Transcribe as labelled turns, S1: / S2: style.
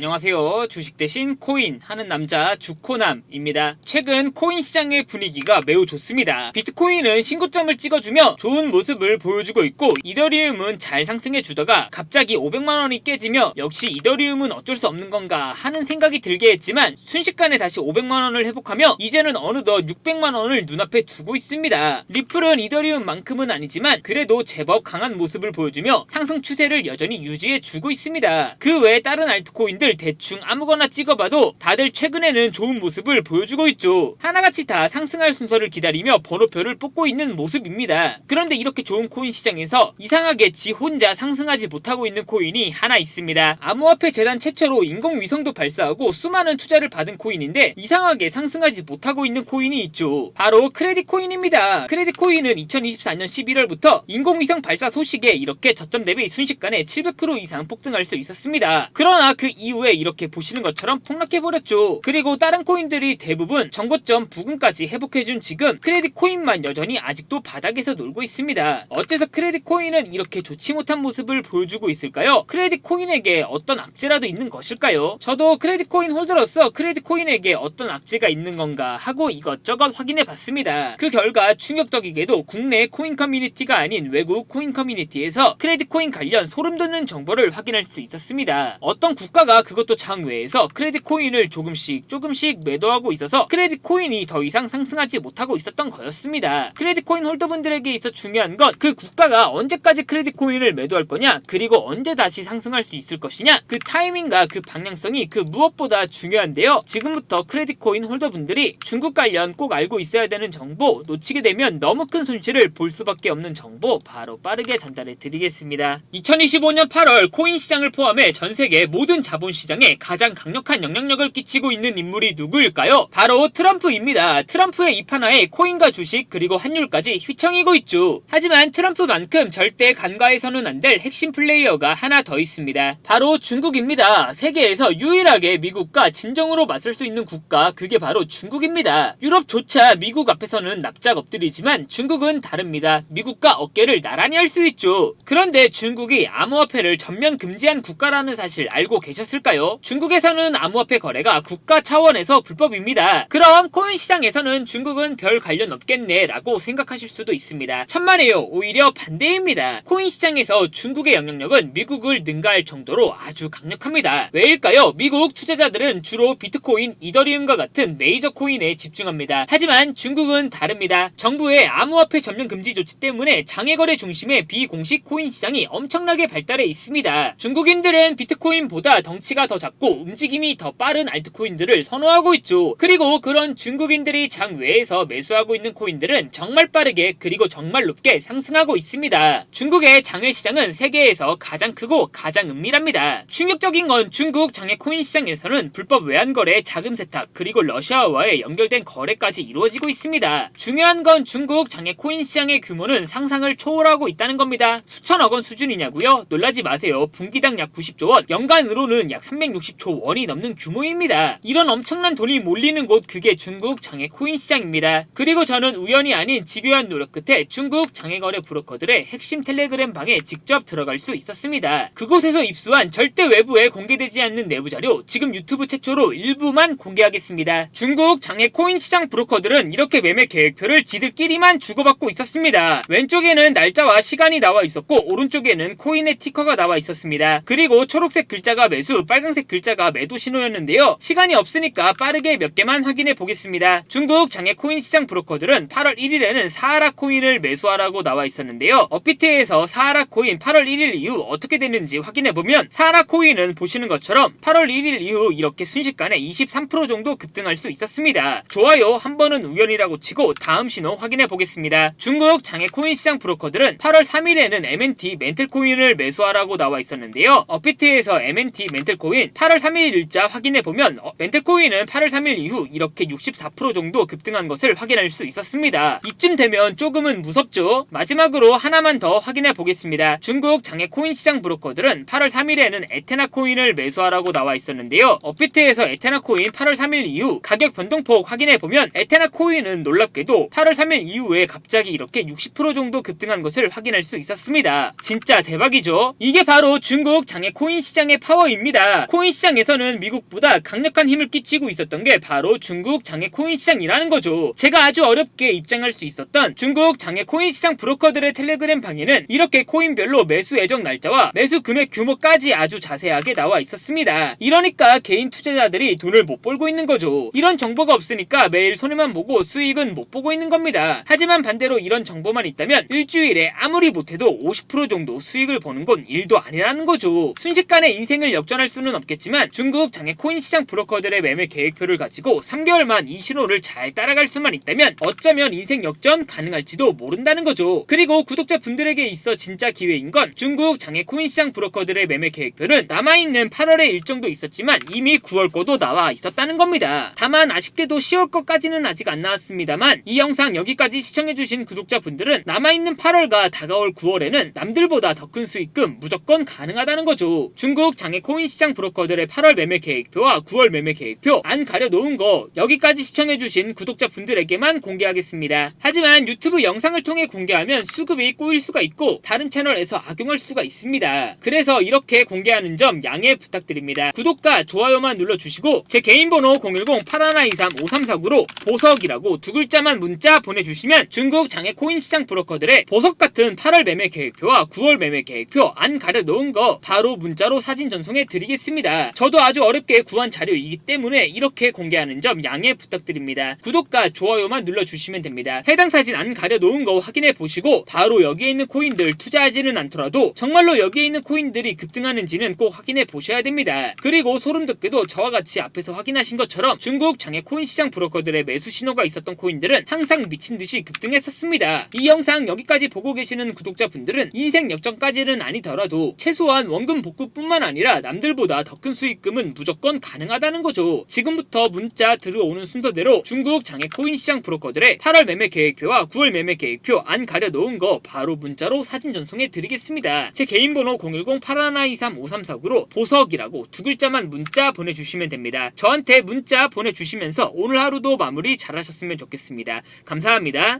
S1: 안녕하세요. 주식 대신 코인 하는 남자 주코남입니다. 최근 코인 시장의 분위기가 매우 좋습니다. 비트코인은 신고점을 찍어주며 좋은 모습을 보여주고 있고 이더리움은 잘 상승해 주다가 갑자기 500만 원이 깨지며 역시 이더리움은 어쩔 수 없는 건가 하는 생각이 들게 했지만 순식간에 다시 500만 원을 회복하며 이제는 어느덧 600만 원을 눈앞에 두고 있습니다. 리플은 이더리움만큼은 아니지만 그래도 제법 강한 모습을 보여주며 상승 추세를 여전히 유지해 주고 있습니다. 그 외에 다른 알트코인들 대충 아무거나 찍어봐도 다들 최근에는 좋은 모습을 보여주고 있죠. 하나같이 다 상승할 순서를 기다리며 번호표를 뽑고 있는 모습입니다. 그런데 이렇게 좋은 코인 시장에서 이상하게 지 혼자 상승하지 못하고 있는 코인이 하나 있습니다. 암호화폐 재단 최초로 인공위성도 발사하고 수많은 투자를 받은 코인인데 이상하게 상승하지 못하고 있는 코인이 있죠. 바로 크레딧 코인입니다. 크레딧 코인은 2024년 11월부터 인공위성 발사 소식에 이렇게 저점 대비 순식간에 700% 이상 폭등할 수 있었습니다. 그러나 그 이후 에 이렇게 보시는 것처럼 폭락해버렸죠. 그리고 다른 코인들이 대부분 정고점 부근까지 회복해준 지금 크레딧 코인만 여전히 아직도 바닥에서 놀고 있습니다. 어째서 크레딧 코인은 이렇게 좋지 못한 모습을 보여주고 있을까요? 크레딧 코인에게 어떤 악재라도 있는 것일까요? 저도 크레딧 코인 홀더로서 크레딧 코인에게 어떤 악재가 있는 건가 하고 이것저것 확인해 봤습니다. 그 결과 충격적이게도 국내 코인 커뮤니티가 아닌 외국 코인 커뮤니티에서 크레딧 코인 관련 소름 돋는 정보를 확인할 수 있었습니다. 어떤 국가가 그것도 장외에서 크레딧 코인을 조금씩 조금씩 매도하고 있어서 크레딧 코인이 더 이상 상승하지 못하고 있었던 거였습니다. 크레딧 코인 홀더분들에게 있어 중요한 건 그 국가가 언제까지 크레딧 코인을 매도할 거냐 그리고 언제 다시 상승할 수 있을 것이냐 그 타이밍과 그 방향성이 그 무엇보다 중요한데요. 지금부터 크레딧 코인 홀더분들이 중국 관련 꼭 알고 있어야 되는 정보 놓치게 되면 너무 큰 손실을 볼 수밖에 없는 정보 바로 빠르게 전달해 드리겠습니다. 2025년 8월 코인 시장을 포함해 전 세계 모든 자본 시장에 가장 강력한 영향력을 끼치고 있는 인물이 누구일까요? 바로 트럼프입니다. 트럼프의 입하나에 코인과 주식 그리고 환율까지 휘청이고 있죠. 하지만 트럼프만큼 절대 간과해서는 안 될 핵심 플레이어가 하나 더 있습니다. 바로 중국입니다. 세계에서 유일하게 미국과 진정으로 맞설 수 있는 국가 그게 바로 중국입니다. 유럽조차 미국 앞에서는 납작 엎드리지만 중국은 다릅니다. 미국과 어깨를 나란히 할 수 있죠. 그런데 중국이 암호화폐를 전면 금지한 국가라는 사실 알고 계셨을 까요? 중국에서는 암호화폐 거래가 국가 차원에서 불법입니다. 그럼 코인 시장에서는 중국은 별 관련 없겠네 라고 생각하실 수도 있습니다. 천만에요. 오히려 반대입니다. 코인 시장에서 중국의 영향력은 미국을 능가할 정도로 아주 강력합니다. 왜일까요? 미국 투자자들은 주로 비트코인, 이더리움과 같은 메이저 코인에 집중합니다. 하지만 중국은 다릅니다. 정부의 암호화폐 전면 금지 조치 때문에 장외거래 중심의 비공식 코인 시장이 엄청나게 발달해 있습니다. 중국인들은 비트코인보다 덩치 가 더 작고 움직임이 더 빠른 알트코인들을 선호하고 있죠. 그리고 그런 중국인들이 장외에서 매수하고 있는 코인들은 정말 빠르게 그리고 정말 높게 상승하고 있습니다. 중국의 장외 시장은 세계에서 가장 크고 가장 은밀합니다. 충격적인 건 중국 장외 코인 시장에서는 불법 외환 거래, 자금 세탁, 그리고 러시아와의 연결된 거래까지 이루어지고 있습니다. 중요한 건 중국 장외 코인 시장의 규모는 상상을 초월하고 있다는 겁니다. 수천억 원 수준이냐고요? 놀라지 마세요. 분기당 약 90조 원, 연간으로는 약 360조 원이 넘는 규모입니다. 이런 엄청난 돈이 몰리는 곳 그게 중국 장외 코인 시장입니다. 그리고 저는 우연이 아닌 집요한 노력 끝에 중국 장외거래 브로커들의 핵심 텔레그램 방에 직접 들어갈 수 있었습니다. 그곳에서 입수한 절대 외부에 공개되지 않는 내부 자료 지금 유튜브 최초로 일부만 공개하겠습니다. 중국 장외 코인 시장 브로커들은 이렇게 매매 계획표를 지들끼리만 주고받고 있었습니다. 왼쪽에는 날짜와 시간이 나와 있었고 오른쪽에는 코인의 티커가 나와 있었습니다. 그리고 초록색 글자가 매수, 빨간색 글자가 매도 신호였는데요. 시간이 없으니까 빠르게 몇 개만 확인해 보겠습니다. 중국 장외 코인 시장 브로커들은 8월 1일에는 사하라 코인을 매수하라고 나와 있었는데요. 업비트에서 사하라 코인 8월 1일 이후 어떻게 됐는지 확인해 보면 사하라 코인은 보시는 것처럼 8월 1일 이후 이렇게 순식간에 23% 정도 급등할 수 있었습니다. 좋아요. 한 번은 우연이라고 치고 다음 신호 확인해 보겠습니다. 중국 장외 코인 시장 브로커들은 8월 3일에는 MNT 멘틀 코인을 매수하라고 나와 있었는데요. 업비트에서 MNT 멘틀 코인 8월 3일 일자 확인해 보면 어, 멘틀 코인은 8월 3일 이후 이렇게 64% 정도 급등한 것을 확인할 수 있었습니다. 이쯤 되면 조금은 무섭죠. 마지막으로 하나만 더 확인해 보겠습니다. 중국 장외 코인 시장 브로커들은 8월 3일에는 에테나 코인을 매수하라고 나와 있었는데요. 업비트에서 에테나 코인 8월 3일 이후 가격 변동폭 확인해 보면 에테나 코인은 놀랍게도 8월 3일 이후에 갑자기 이렇게 60% 정도 급등한 것을 확인할 수 있었습니다. 진짜 대박이죠. 이게 바로 중국 장외 코인 시장의 파워입니다. 코인 시장에서는 미국보다 강력한 힘을 끼치고 있었던 게 바로 중국 장외 코인 시장이라는 거죠. 제가 아주 어렵게 입장할 수 있었던 중국 장외 코인 시장 브로커들의 텔레그램 방에는 이렇게 코인별로 매수 예정 날짜와 매수 금액 규모까지 아주 자세하게 나와 있었습니다. 이러니까 개인 투자자들이 돈을 못 벌고 있는 거죠. 이런 정보가 없으니까 매일 손해만 보고 수익은 못 보고 있는 겁니다. 하지만 반대로 이런 정보만 있다면 일주일에 아무리 못해도 50% 정도 수익을 보는 건 일도 아니라는 거죠. 순식간에 인생을 역전할 수는 없겠지만 중국 장외 코인 시장 브로커들의 매매 계획표를 가지고 3개월만 이 신호를 잘 따라갈 수만 있다면 어쩌면 인생 역전 가능할지도 모른다는 거죠. 그리고 구독자 분들에게 있어 진짜 기회인 건 중국 장외 코인 시장 브로커들의 매매 계획표는 남아있는 8월의 일정도 있었지만 이미 9월 거도 나와 있었다는 겁니다. 다만 아쉽게도 10월 거까지는 아직 안 나왔습니다만 이 영상 여기까지 시청해주신 구독자분들은 남아있는 8월과 다가올 9월에는 남들보다 더 큰 수익금 무조건 가능하다는 거죠. 중국 장외 코인 시장 브로커들의 8월 매매 계획표와 9월 매매 계획표 안 가려놓은 거 여기까지 시청해주신 구독자 분들에게만 공개하겠습니다. 하지만 유튜브 영상을 통해 공개하면 수급이 꼬일 수가 있고 다른 채널에서 악용할 수가 있습니다. 그래서 이렇게 공개하는 점 양해 부탁드립니다. 구독과 좋아요만 눌러주시고 제 개인 번호 010-8123-5349로 보석이라고 두 글자만 문자 보내주시면 중국 장외 코인 시장 브로커들의 보석 같은 8월 매매 계획표와 9월 매매 계획표 안 가려 놓은 거 바로 문자로 사진 전송해 드리겠습니다. 저도 아주 어렵게 구한 자료이기 때문에 이렇게 공개하는 점 양해 부탁드립니다. 구독과 좋아요만 눌러주시면 됩니다. 해당 사진 안 가려 놓은 거 확인해 보시고 바로 여기에 있는 코인들 투자하지는 않더라도 정말로 여기에 있는 코인들이 급등하는지는 꼭 확인해 보셔야 됩니다. 그리고 소름 돋게도 저와 같이 앞에서 확인하신 것처럼 중국 장외 코인 시장 브로커들의 매수 신호가 있었던 코인들은 항상 미친 듯이 급등했었습니다. 이 영상 여기까지 보고 계시는 구독자분들은 인생 역전까지는 아니더라도 최소한 원금 복구뿐만 아니라 남들보다 더 큰 수익금은 무조건 가능하다는 거죠. 지금부터 문자 들어오는 순서대로 중국 장외 코인 시장 브로커들의 8월 매매 계획표와 9월 매매 계획표 안 가려 놓은 거 바로 문자로 사진 전송해 드리겠습니다. 제 개인 번호 010-8123-5349로 보석이라고 두 글자만 문자 보내주시면 됩니다. 저한테 문자 보내주시면서 오늘 하루도 마무리 잘 하셨으면 좋겠습니다. 감사합니다.